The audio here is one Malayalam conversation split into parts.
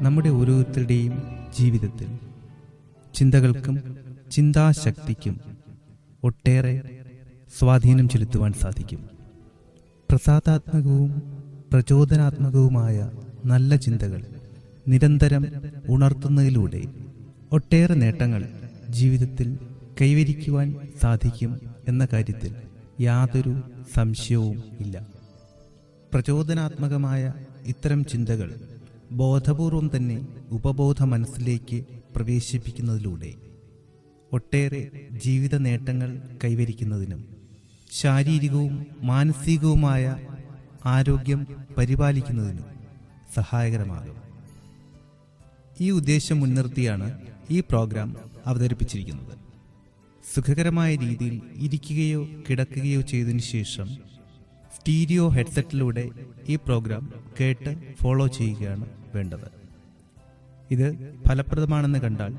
നമ്മുടെ ഓരോരുത്തരുടെയും ജീവിതത്തിൽ ചിന്തകൾക്കും ചിന്താശക്തിക്കും ഒട്ടേറെ സ്വാധീനം ചെലുത്തുവാൻ സാധിക്കും. പ്രസാദാത്മകവും പ്രചോദനാത്മകവുമായ നല്ല ചിന്തകൾ നിരന്തരം ഉണർത്തുന്നതിലൂടെ ഒട്ടേറെ നേട്ടങ്ങൾ ജീവിതത്തിൽ കൈവരിക്കുവാൻ സാധിക്കും എന്ന കാര്യത്തിൽ യാതൊരു സംശയവും ഇല്ല. പ്രചോദനാത്മകമായ ഇത്തരം ചിന്തകൾ ബോധപൂർവം തന്നെ ഉപബോധ മനസ്സിലേക്ക് പ്രവേശിപ്പിക്കുന്നതിലൂടെ ഒട്ടേറെ ജീവിത നേട്ടങ്ങൾ കൈവരിക്കുന്നതിനും ശാരീരികവും മാനസികവുമായ ആരോഗ്യം പരിപാലിക്കുന്നതിനും സഹായകരമാകും. ഈ ഉദ്ദേശം മുൻനിർത്തിയാണ് ഈ പ്രോഗ്രാം അവതരിപ്പിച്ചിരിക്കുന്നത്. സുഖകരമായ രീതിയിൽ ഇരിക്കുകയോ കിടക്കുകയോ ചെയ്തതിനു ശേഷം സ്റ്റീരിയോ ഹെഡ്സെറ്റിലൂടെ ഈ പ്രോഗ്രാം കേട്ട് ഫോളോ ചെയ്യുകയാണ് വേണ്ടത്. ഇത് ഫലപ്രദമാണെന്ന് കണ്ടാൽ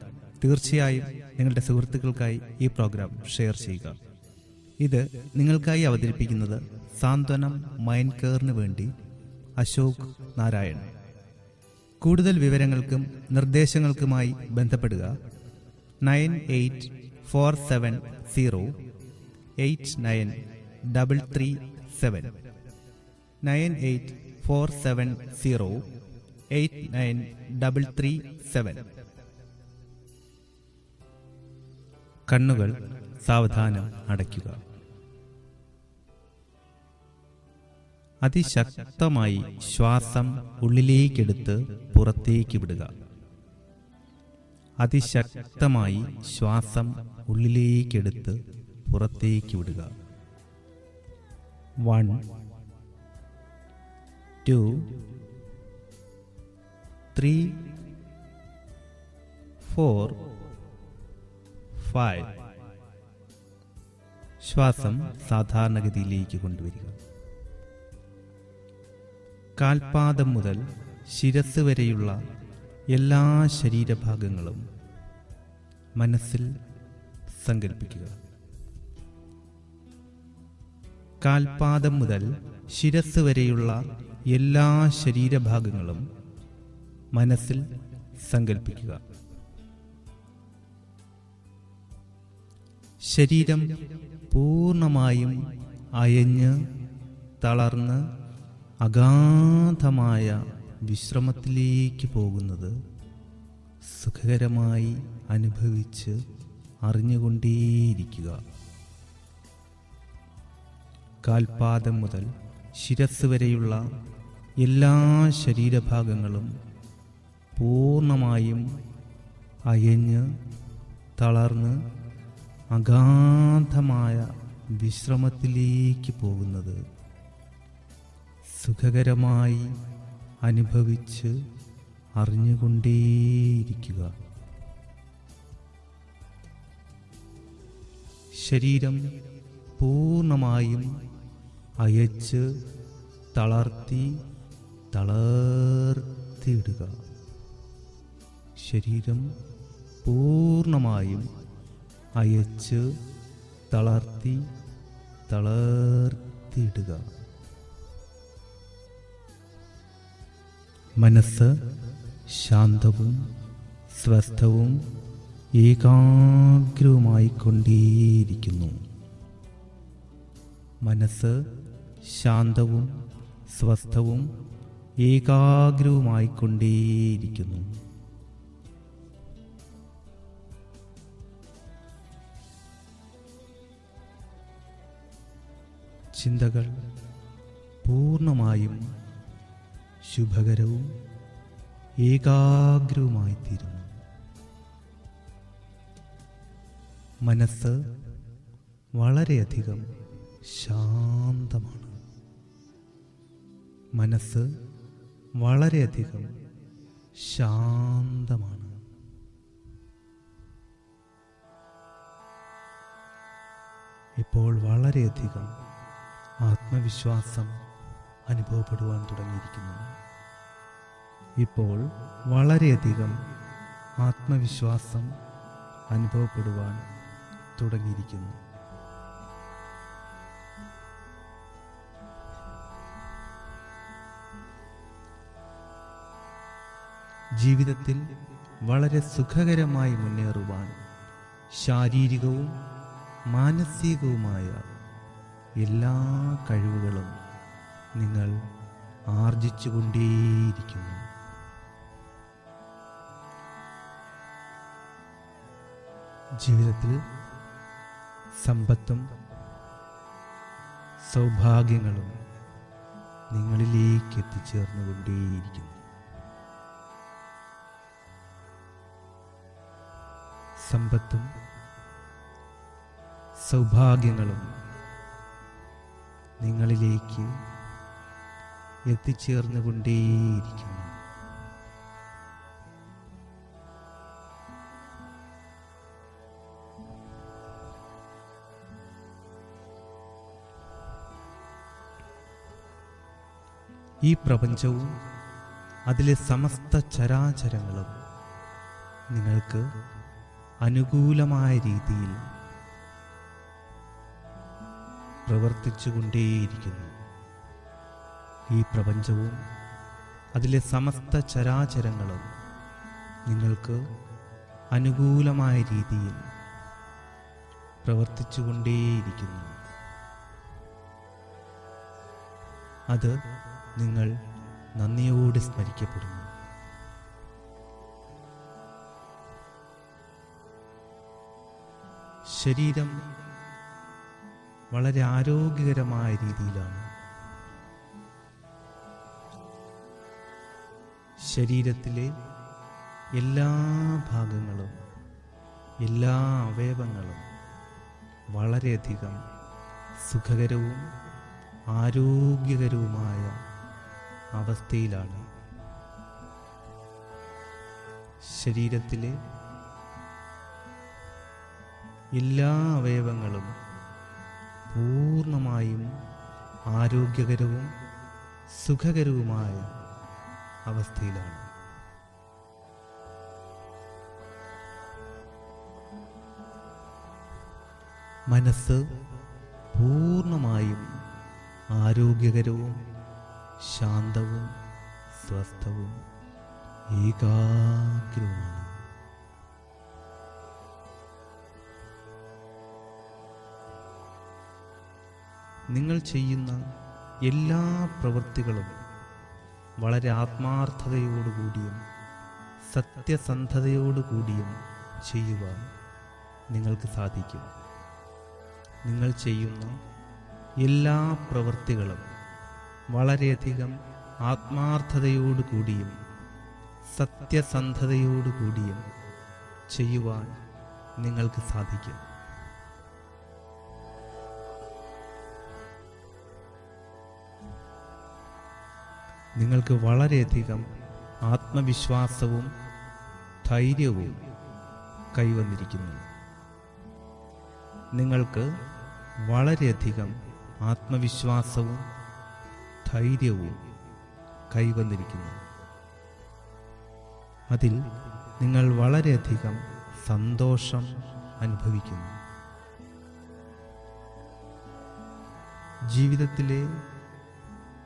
തീർച്ചയായും നിങ്ങളുടെ സുഹൃത്തുക്കൾക്കായി ഈ പ്രോഗ്രാം ഷെയർ ചെയ്യുക. ഇത് നിങ്ങൾക്കായി അവതരിപ്പിക്കുന്നത് സാന്ത്വനം മൈൻഡ് കെയറിന് വേണ്ടി അശോക് നാരായൺ. കൂടുതൽ വിവരങ്ങൾക്കും നിർദ്ദേശങ്ങൾക്കുമായി ബന്ധപ്പെടുക nine eight four seven zero eight nine double three seven. Nine eight four seven zero eight nine double three seven. കണ്ണുകൾ സാവധാനം അടയ്ക്കുക. അതിശക്തമായി ശ്വാസം ഉള്ളിലേക്കെടുത്ത് പുറത്തേക്ക് വിടുക. അതിശക്തമായി ശ്വാസം ഉള്ളിലേക്കെടുത്ത് പുറത്തേക്ക് വിടുക. One two three four five ശ്വാസം സാധാരണഗതിയിലേക്ക് കൊണ്ടുവരിക. കാൽപാദം മുതൽ ശിരസ് വരെയുള്ള എല്ലാ ശരീരഭാഗങ്ങളും മനസ്സിൽ സങ്കല്പിക്കുക കാൽപാദം മുതൽ ശിരസ് വരെയുള്ള എല്ലാ ശരീരഭാഗങ്ങളും മനസ്സിൽ സങ്കല്പിക്കുക ശരീരം പൂർണമായും അയഞ്ഞ് തളർന്ന് അഗാധമായ വിശ്രമത്തിലേക്ക് പോകുന്നത് സുഖകരമായി അനുഭവിച്ച് അറിഞ്ഞുകൊണ്ടേയിരിക്കുക. കാൽപാദം മുതൽ ശിരസ് വരെയുള്ള എല്ലാ ശരീരഭാഗങ്ങളും പൂർണമായും അയഞ്ഞ് തളർന്ന് അഗാധമായ വിശ്രമത്തിലേക്ക് പോകുന്നത് സുഖകരമായി അനുഭവിച്ച് അറിഞ്ഞുകൊണ്ടേയിരിക്കുക. ശരീരം പൂർണമായും അയച്ച് തളർത്തി തളർത്തിയിടുക. ശരീരം പൂർണമായും അയച്ച് തളർത്തി തളർത്തിയിടുക. മനസ്സ് ശാന്തവും സ്വസ്ഥവും ഏകാഗ്രവുമായിക്കൊണ്ടേയിരിക്കുന്നു. മനസ്സ് ശാന്തവും സ്വസ്ഥവും ഏകാഗ്രവുമായിക്കൊണ്ടേയിരിക്കുന്നു. ചിന്തകൾ പൂർണമായും ശുഭകരവും ഏകാഗ്രവുമായിത്തീരുന്നു. മനസ്സ് വളരെയധികം ശാന്തമാണ്. മനസ്സ് വളരെയധികം ശാന്തമാണ്. ഇപ്പോൾ വളരെയധികം ആത്മവിശ്വാസം അനുഭവപ്പെടുവാൻ തുടങ്ങിയിരിക്കുന്നു. ഇപ്പോൾ വളരെയധികം ആത്മവിശ്വാസം അനുഭവപ്പെടുവാൻ തുടങ്ങിയിരിക്കുന്നു. ജീവിതത്തിൽ വളരെ സുഖകരമായി മുന്നേറുവാൻ ശാരീരികവും മാനസികവുമായ എല്ലാ കഴിവുകളും നിങ്ങൾ ആർജിച്ചുകൊണ്ടേയിരിക്കുന്നു ജീവിതത്തിൽ സമ്പത്തും സൗഭാഗ്യങ്ങളും നിങ്ങളിലേക്ക് എത്തിച്ചേർന്നുകൊണ്ടേയിരിക്കുന്നു സമ്പത്തും സൗഭാഗ്യങ്ങളും നിങ്ങളിലേക്ക് എത്തിച്ചേർന്നുകൊണ്ടേയിരിക്കുന്നു. ഈ പ്രപഞ്ചവും അതിലെ സമസ്ത ചരാചരങ്ങളും നിങ്ങൾക്ക് അനുകൂലമായ രീതിയിൽ പ്രവർത്തിച്ചുകൊണ്ടേയിരിക്കുന്നു. ഈ പ്രപഞ്ചവും അതിലെ സമസ്ത ചരാചരങ്ങളും നിങ്ങൾക്ക് അനുകൂലമായ രീതിയിൽ പ്രവർത്തിച്ചുകൊണ്ടേയിരിക്കുന്നു. അത് നിങ്ങൾ നന്ദിയോടെ സ്മരിക്കപ്പെടുന്നു. ശരീരം വളരെ ആരോഗ്യകരമായ രീതിയിലാണ്. ശരീരത്തിലെ എല്ലാ ഭാഗങ്ങളും എല്ലാ അവയവങ്ങളും വളരെയധികം സുഖകരവും ആരോഗ്യകരവുമായ അവസ്ഥയിലാണ്. ശരീരത്തിലെ എല്ലാ അവയവങ്ങളും പൂർണമായും ആരോഗ്യകരവും സുഖകരവുമായ അവസ്ഥയിലാണ്. മനസ്സ് പൂർണമായും ആരോഗ്യകരവും ശാന്തവും സ്വസ്ഥവും ഏകാഗ്രവുമാണ്. നിങ്ങൾ ചെയ്യുന്ന എല്ലാ പ്രവൃത്തികളും വളരെ ആത്മാർത്ഥതയോടുകൂടിയും സത്യസന്ധതയോടുകൂടിയും ചെയ്യുവാൻ നിങ്ങൾക്ക് സാധിക്കും. നിങ്ങൾ ചെയ്യുന്ന എല്ലാ പ്രവൃത്തികളും വളരെയധികം ആത്മാർത്ഥതയോടുകൂടിയും സത്യസന്ധതയോടുകൂടിയും ചെയ്യുവാൻ നിങ്ങൾക്ക് സാധിക്കും. നിങ്ങൾക്ക് വളരെയധികം ആത്മവിശ്വാസവും ധൈര്യവും കൈവന്നിരിക്കുന്നു. നിങ്ങൾക്ക് വളരെയധികം ആത്മവിശ്വാസവും ധൈര്യവും കൈവന്നിരിക്കുന്നു. അതിൽ നിങ്ങൾ വളരെയധികം സന്തോഷം അനുഭവിക്കുന്നു. ജീവിതത്തിലെ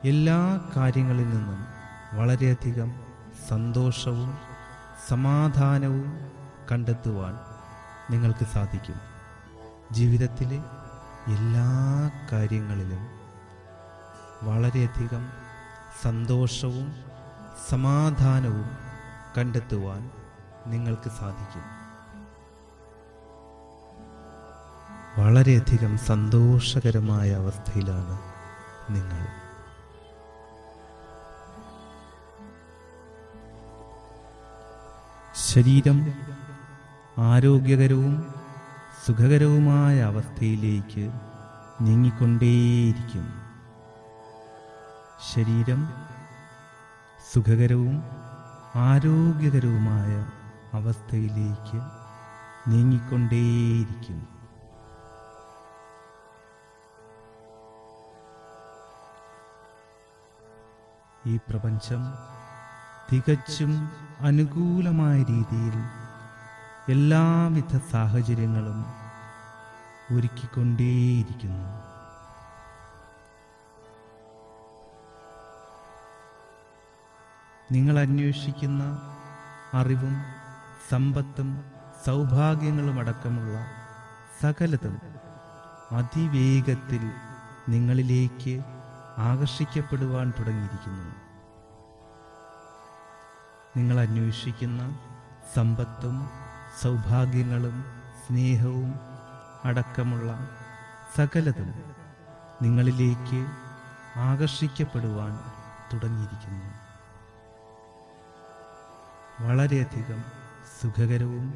എല്ലാ കാര്യങ്ങളിൽ നിന്നും വളരെയധികം സന്തോഷവും സമാധാനവും കണ്ടെത്തുവാൻ നിങ്ങൾക്ക് സാധിക്കും. ജീവിതത്തിലെ എല്ലാ കാര്യങ്ങളിലും വളരെയധികം സന്തോഷവും സമാധാനവും കണ്ടെത്തുവാൻ നിങ്ങൾക്ക് സാധിക്കും. വളരെയധികം സന്തോഷകരമായ അവസ്ഥയിലാണ് നിങ്ങൾ. ശരീരം ആരോഗ്യകരവും സുഖകരവുമായ അവസ്ഥയിലേക്ക് നീങ്ങിക്കൊണ്ടേയിരിക്കും. ശരീരം സുഖകരവും ആരോഗ്യകരവുമായ അവസ്ഥയിലേക്ക് നീങ്ങിക്കൊണ്ടേയിരിക്കും. ഈ പ്രപഞ്ചം തികച്ചും അനുകൂലമായ രീതിയിൽ എല്ലാവിധ സാഹചര്യങ്ങളും ഒരുക്കിക്കൊണ്ടേയിരിക്കുന്നു. നിങ്ങൾ അന്വേഷിക്കുന്ന അറിവും സമ്പത്തും സൗഭാഗ്യങ്ങളും അടക്കമുള്ള സകലതും അതിവേഗത്തിൽ നിങ്ങളിലേക്ക് ആകർഷിക്കപ്പെടുവാൻ തുടങ്ങിയിരിക്കുന്നു. നിങ്ങൾ അന്വേഷിക്കുന്ന സമ്പത്തും സൗഭാഗ്യങ്ങളും സ്നേഹവും അടക്കമുള്ള സകലതും നിങ്ങളിലേക്ക് ആകർഷിക്കപ്പെടുവാൻ തുടങ്ങിയിരിക്കുന്നു. വളരെയധികം സുഖകരവും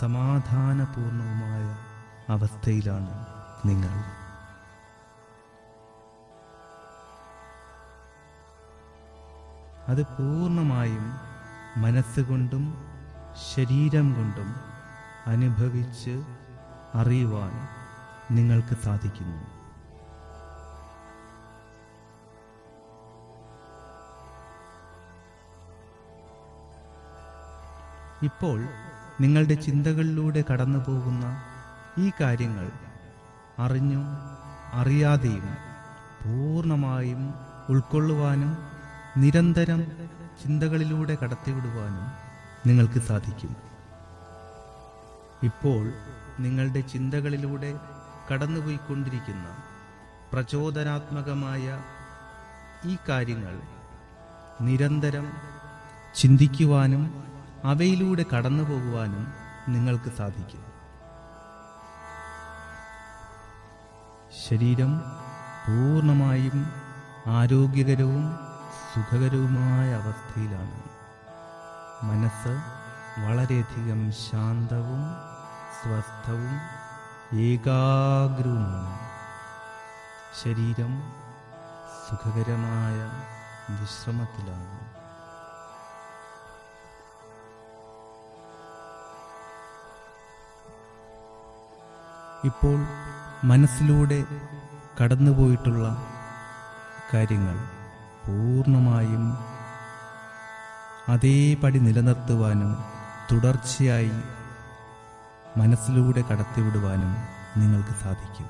സമാധാനപൂർണവുമായ അവസ്ഥയിലാണ് നിങ്ങൾ. അത് പൂർണമായും മനസ്സുകൊണ്ടും ശരീരം കൊണ്ടും അനുഭവിച്ച് അറിയുവാൻ നിങ്ങൾക്ക് സാധിക്കുന്നു. ഇപ്പോൾ നിങ്ങളുടെ ചിന്തകളിലൂടെ കടന്നു പോകുന്ന ഈ കാര്യങ്ങൾ അറിഞ്ഞും അറിയാതെയും പൂർണമായും ഉൾക്കൊള്ളുവാനും നിരന്തരം ചിന്തകളിലൂടെ കടത്തിവിടുവാനും നിങ്ങൾക്ക് സാധിക്കും. ഇപ്പോൾ നിങ്ങളുടെ ചിന്തകളിലൂടെ കടന്നുപോയിക്കൊണ്ടിരിക്കുന്ന പ്രചോദനാത്മകമായ ഈ കാര്യങ്ങൾ നിരന്തരം ചിന്തിക്കുവാനും അവയിലൂടെ കടന്നു പോകുവാനും നിങ്ങൾക്ക് സാധിക്കും. ശരീരം പൂർണമായും ആരോഗ്യകരവും സുഖകരവുമായ അവസ്ഥയിലാണ്. മനസ്സ് വളരെയധികം ശാന്തവും സ്വസ്ഥവും ഏകാഗ്രവുമാണ്. ശരീരം സുഖകരമായ വിശ്രമത്തിലാണ്. ഇപ്പോൾ മനസ്സിലൂടെ കടന്നുപോയിട്ടുള്ള കാര്യങ്ങൾ. പൂർണമായും അതേപടി നിലനിർത്തുവാനും തുടർച്ചയായി മനസ്സിലൂടെ കടത്തിവിടുവാനും നിങ്ങൾക്ക് സാധിക്കും.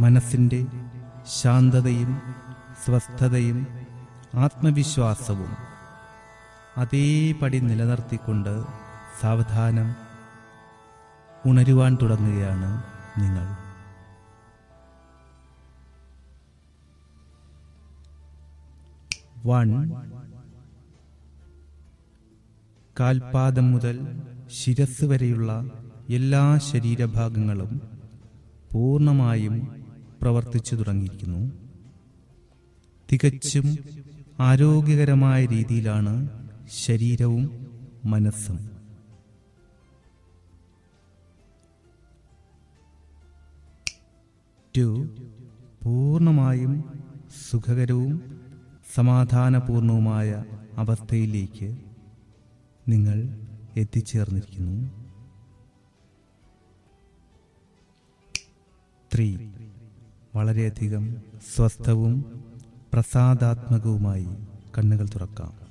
മനസ്സിന്റെ ശാന്തതയും സ്വസ്ഥതയും ആത്മവിശ്വാസവും അതേപടി നിലനിർത്തിക്കൊണ്ട് സാവധാനം ഉണരുവാൻ തുടങ്ങുകയാണ് നിങ്ങൾ. വൺ. കാൽപാദം മുതൽ ശിരസ് വരെയുള്ള എല്ലാ ശരീരഭാഗങ്ങളും പൂർണമായും പ്രവർത്തിച്ചു തുടങ്ങിയിരിക്കുന്നു. തികച്ചും ആരോഗ്യകരമായ രീതിയിലാണ് ശരീരവും മനസ്സും. ടു. പൂർണമായും സുഖകരവും സമാധാനപൂർണവുമായ അവസ്ഥയിലേക്ക് നിങ്ങൾ എത്തിച്ചേർന്നിരിക്കുന്നു. ത്രീ. വളരെയധികം സ്വസ്ഥവും പ്രസാദാത്മകവുമായി കണ്ണുകൾ തുറക്കാം.